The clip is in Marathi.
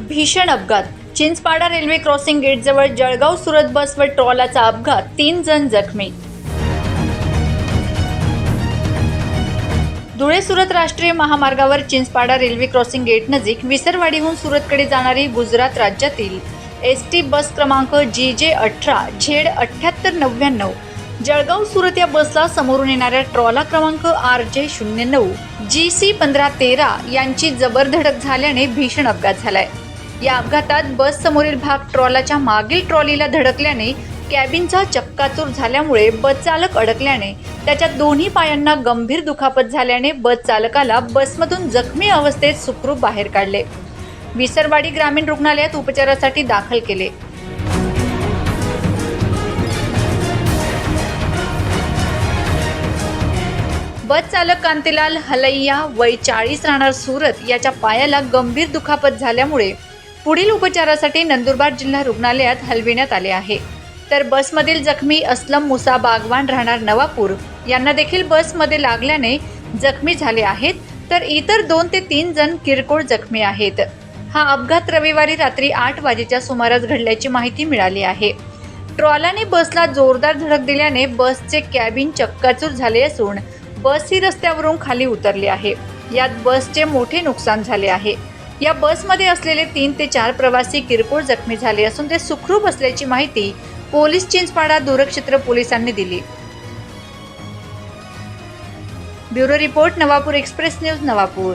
भीषण अपघात. चिंचपाडा रेल्वे क्रॉसिंग गेटजवळ जळगाव सुरत बस व ट्रॉलाचा अपघात. तीन जण जखमी. धुळे सुरत राष्ट्रीय महामार्गावर चिंचपाडा रेल्वे क्रॉसिंग गेट नजीक विसरवाडीहून सुरतकडे जाणारी गुजरात राज्यातील एस टी बस क्रमांक जी जे अठरा झेड अठ्ठ्याहत्तर नव्याण्णव जळगाव सुरत या बसला समोरून येणाऱ्या ट्रॉला क्रमांक आर जे शून्य नऊ जी सी पंधरा तेरा यांची जबरधडक झाल्याने भीषण अपघात झालाय. या अपघातात बस समोरील भाग ट्रॉलाच्या मागील ट्रॉलीला धडकल्याने कॅबिनचा चक्काचूर झाल्यामुळे बस चालक अडकल्याने त्याच्या दोन्ही पायांना गंभीर दुखापत झाल्याने बस चालकाला बसमधून जखमी अवस्थेत सुखरूप बाहेर काढले. विसरवाडी ग्रामीण रुग्णालयात उपचारासाठी दाखल केले. बस चालक कांतीलाल हलैया वय चाळीस राहणार सुरत याच्या पायाला गंभीर दुखापत झाल्यामुळे पुढील उपचारासाठी नंदुरबार जिल्हा रुग्णालयात हलविण्यात आले आहे. तर बसमधील जखमी असलम मुसा बागवान राहणार नवापूर. यांना देखील बसमध्ये लागल्याने जखमी झाले आहेत. तर इतर दोन ते तीन जण किरकोळ जखमी आहेत. हा अपघात रविवारी रात्री आठ वाजेच्या सुमारास घडल्याची माहिती मिळाली आहे. ट्रॉलाने बसला जोरदार धडक दिल्याने बसचे कॅबिन चक्काचूर झाले असून बस ही रस्त्यावरून खाली उतरली आहे. यात बसचे मोठे नुकसान झाले आहे. या बसमध्ये असलेले तीन ते चार प्रवासी किरकोळ जखमी झाले असून ते सुखरूप असल्याची माहिती पोलीस चिंचपाडा दूरक्षेत्र पोलिसांनी दिली. Bureau report Navapur express news Navapur.